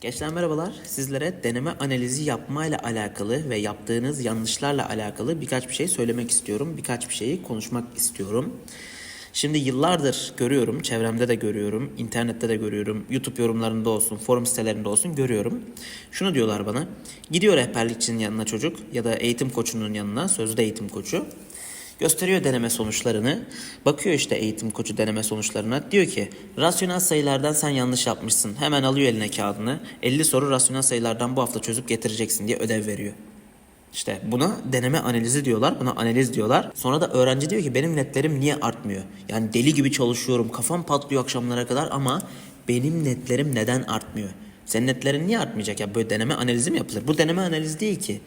Gençler merhabalar. Sizlere deneme analizi yapmayla alakalı ve yaptığınız yanlışlarla alakalı birkaç bir şey söylemek istiyorum. Birkaç bir şeyi konuşmak istiyorum. Şimdi yıllardır görüyorum, çevremde de görüyorum, internette de görüyorum, YouTube yorumlarında olsun, forum sitelerinde olsun görüyorum. Şunu diyorlar bana. Gidiyor rehberlikçinin yanına çocuk ya da eğitim koçunun yanına, sözde eğitim koçu. Gösteriyor deneme sonuçlarını. Bakıyor işte eğitim koçu deneme sonuçlarına. Diyor ki rasyonel sayılardan sen yanlış yapmışsın. Hemen alıyor eline kağıdını. 50 soru rasyonel sayılardan bu hafta çözüp getireceksin diye ödev veriyor. İşte buna deneme analizi diyorlar. Buna analiz diyorlar. Sonra da öğrenci diyor ki benim netlerim niye artmıyor? Yani deli gibi çalışıyorum. Kafam patlıyor akşamlara kadar ama benim netlerim neden artmıyor? Senin netlerin niye artmayacak? Ya böyle deneme analizi mi yapılır? Bu deneme analizi değil ki.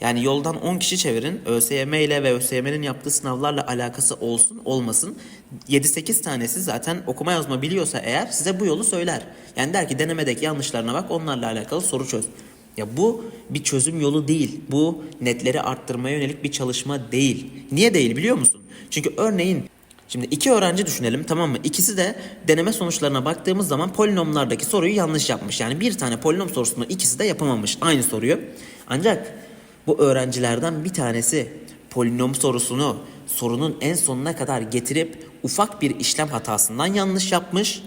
Yani yoldan 10 kişi çevirin. ÖSYM ile ve ÖSYM'nin yaptığı sınavlarla alakası olsun olmasın. 7-8 tanesi zaten okuma yazma biliyorsa eğer size bu yolu söyler. Yani der ki denemedeki yanlışlarına bak onlarla alakalı soru çöz. Ya bu bir çözüm yolu değil. Bu netleri arttırmaya yönelik bir çalışma değil. Niye değil biliyor musun? Çünkü örneğin Şimdi iki öğrenci düşünelim tamam mı? İkisi de deneme sonuçlarına baktığımız zaman polinomlardaki soruyu yanlış yapmış. Yani bir tane polinom sorusunu ikisi de yapamamış aynı soruyu. Ancak bu öğrencilerden bir tanesi polinom sorusunu sorunun en sonuna kadar getirip ufak bir işlem hatasından yanlış yapmış.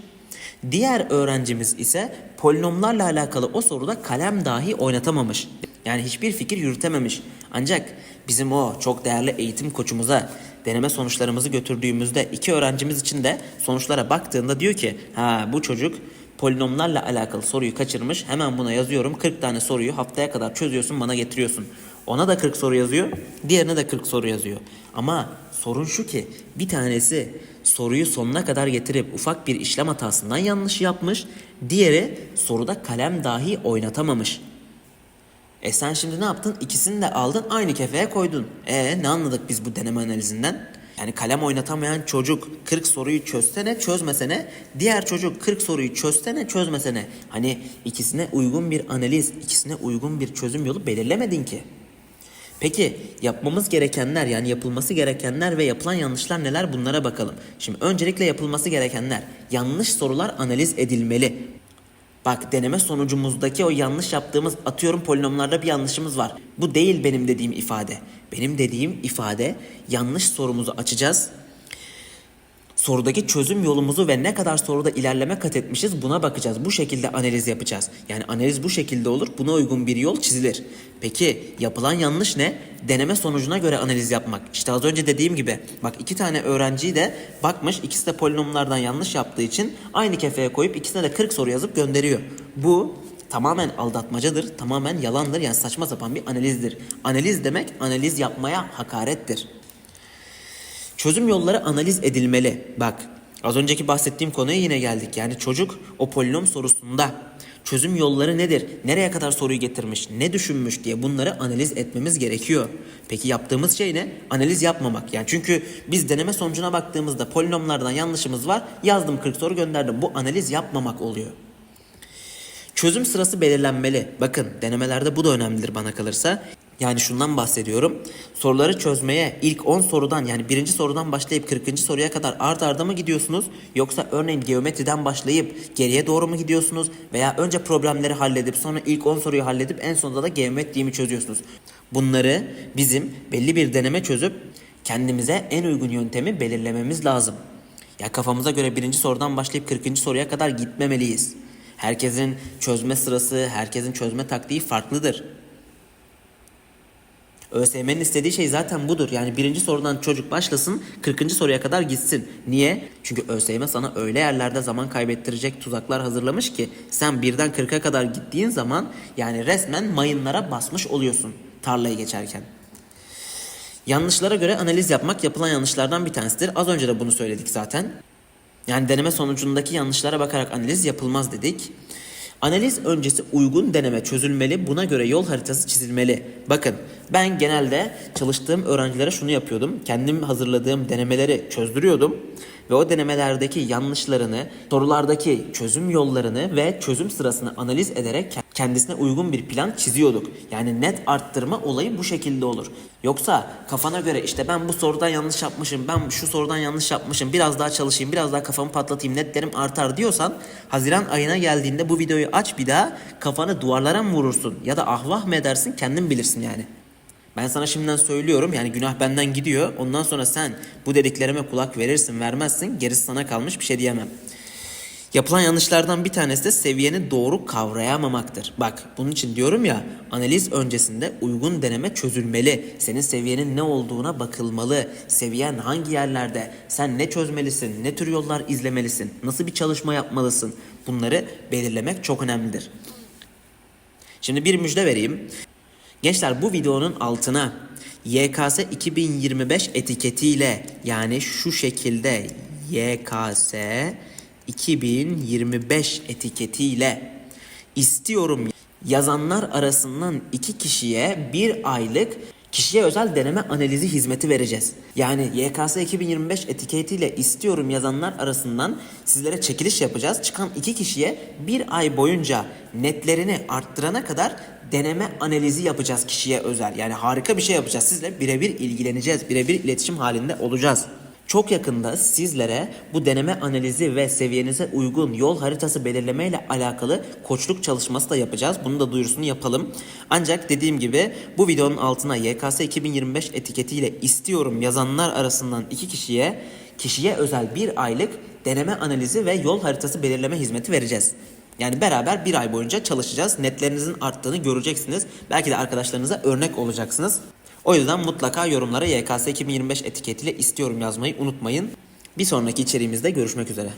Diğer öğrencimiz ise polinomlarla alakalı o soruda kalem dahi oynatamamış. Yani hiçbir fikir yürütememiş. Ancak bizim o çok değerli eğitim koçumuza deneme sonuçlarımızı götürdüğümüzde iki öğrencimiz için de sonuçlara baktığında diyor ki ha bu çocuk polinomlarla alakalı soruyu kaçırmış. Hemen buna yazıyorum. 40 tane soruyu haftaya kadar çözüyorsun bana getiriyorsun. Ona da 40 soru yazıyor. Diğerine de 40 soru yazıyor. Ama sorun şu ki bir tanesi soruyu sonuna kadar getirip ufak bir işlem hatasından yanlış yapmış. Diğeri soruda kalem dahi oynatamamış. E sen şimdi ne yaptın? İkisini de aldın aynı kefeye koydun. E ne anladık biz bu deneme analizinden? Yani kalem oynatamayan çocuk 40 soruyu çözsene çözmesene diğer çocuk 40 soruyu çözsene çözmesene. Hani ikisine uygun bir analiz, ikisine uygun bir çözüm yolu belirlemedin ki. Peki yapmamız gerekenler yani yapılması gerekenler ve yapılan yanlışlar neler bunlara bakalım. Şimdi öncelikle yapılması gerekenler yanlış sorular analiz edilmeli. Bak deneme sonucumuzdaki o yanlış yaptığımız atıyorum polinomlarda bir yanlışımız var. Bu değil benim dediğim ifade. Benim dediğim ifade yanlış sorumuzu açacağız. Sorudaki çözüm yolumuzu ve ne kadar soruda ilerleme kat etmişiz buna bakacağız. Bu şekilde analiz yapacağız. Yani analiz bu şekilde olur. Buna uygun bir yol çizilir. Peki yapılan yanlış ne? Deneme sonucuna göre analiz yapmak. İşte az önce dediğim gibi bak iki tane öğrenciyi de bakmış ikisi de polinomlardan yanlış yaptığı için aynı kefeye koyup ikisine de 40 soru yazıp gönderiyor. Bu tamamen aldatmacadır, tamamen yalandır yani saçma sapan bir analizdir. Analiz demek analiz yapmaya hakarettir. Çözüm yolları analiz edilmeli. Bak az önceki bahsettiğim konuya yine geldik. Yani çocuk o polinom sorusunda çözüm yolları nedir? Nereye kadar soruyu getirmiş? Ne düşünmüş diye bunları analiz etmemiz gerekiyor. Peki yaptığımız şey ne? Analiz yapmamak. Yani çünkü biz deneme sonucuna baktığımızda polinomlardan yanlışımız var. Yazdım 40 soru gönderdim. Bu analiz yapmamak oluyor. Çözüm sırası belirlenmeli. Bakın denemelerde bu da önemlidir bana kalırsa. Yani şundan bahsediyorum. Soruları çözmeye ilk 10 sorudan yani birinci sorudan başlayıp 40. soruya kadar art arda mı gidiyorsunuz? Yoksa örneğin geometriden başlayıp geriye doğru mu gidiyorsunuz? Veya önce problemleri halledip sonra ilk 10 soruyu halledip en sonunda da geometriyi mi çözüyorsunuz? Bunları bizim belli bir deneme çözüp kendimize en uygun yöntemi belirlememiz lazım. Ya kafamıza göre birinci sorudan başlayıp 40. soruya kadar gitmemeliyiz. Herkesin çözme sırası, herkesin çözme taktiği farklıdır. ÖSYM'nin istediği şey zaten budur. Yani birinci sorudan çocuk başlasın 40. soruya kadar gitsin. Niye? Çünkü ÖSYM sana öyle yerlerde zaman kaybettirecek tuzaklar hazırlamış ki sen birden 40'a kadar gittiğin zaman yani resmen mayınlara basmış oluyorsun tarlayı geçerken. Yanlışlara göre analiz yapmak yapılan yanlışlardan bir tanesidir. Az önce de bunu söyledik zaten. Yani deneme sonucundaki yanlışlara bakarak analiz yapılmaz dedik. Analiz öncesi uygun deneme çözülmeli, buna göre yol haritası çizilmeli. Bakın ben genelde çalıştığım öğrencilere şunu yapıyordum. Kendim hazırladığım denemeleri çözdürüyordum. ve o denemelerdeki yanlışlarını, sorulardaki çözüm yollarını ve çözüm sırasını analiz ederek kendisine uygun bir plan çiziyorduk. Yani net arttırma olayı bu şekilde olur. Yoksa kafana göre işte ben bu sorudan yanlış yapmışım, ben şu sorudan yanlış yapmışım, biraz daha çalışayım, biraz daha kafamı patlatayım, netlerim artar diyorsan Haziran ayına geldiğinde bu videoyu aç bir daha kafanı duvarlara mı vurursun ya da ahvah mı edersin kendin bilirsin yani. Ben sana şimdiden söylüyorum yani günah benden gidiyor. Ondan sonra sen bu dediklerime kulak verirsin vermezsin gerisi sana kalmış bir şey diyemem. Yapılan yanlışlardan bir tanesi de seviyeni doğru kavrayamamaktır. Bak bunun için diyorum ya analiz öncesinde uygun deneme çözülmeli. Senin seviyenin ne olduğuna bakılmalı. Seviyen hangi yerlerde? Sen ne çözmelisin? Ne tür yollar izlemelisin? Nasıl bir çalışma yapmalısın? Bunları belirlemek çok önemlidir. Şimdi bir müjde vereyim. Gençler bu videonun altına YKS 2025 etiketiyle yani şu şekilde YKS 2025 etiketiyle istiyorum yazanlar arasından iki kişiye bir aylık kişiye özel deneme analizi hizmeti vereceğiz. Yani YKS 2025 etiketiyle istiyorum yazanlar arasından sizlere çekiliş yapacağız. Çıkan iki kişiye bir ay boyunca netlerini arttırana kadar deneme analizi yapacağız kişiye özel. Yani harika bir şey yapacağız. Sizle birebir ilgileneceğiz. Birebir iletişim halinde olacağız. Çok yakında sizlere bu deneme analizi ve seviyenize uygun yol haritası belirleme ile alakalı koçluk çalışması da yapacağız. Bunun da duyurusunu yapalım. Ancak dediğim gibi bu videonun altına YKS 2025 etiketiyle istiyorum yazanlar arasından iki kişiye kişiye özel bir aylık deneme analizi ve yol haritası belirleme hizmeti vereceğiz. Yani beraber bir ay boyunca çalışacağız. Netlerinizin arttığını göreceksiniz. Belki de arkadaşlarınıza örnek olacaksınız. O yüzden mutlaka yorumlara YKS 2025 etiketiyle istiyorum yazmayı unutmayın. Bir sonraki içeriğimizde görüşmek üzere.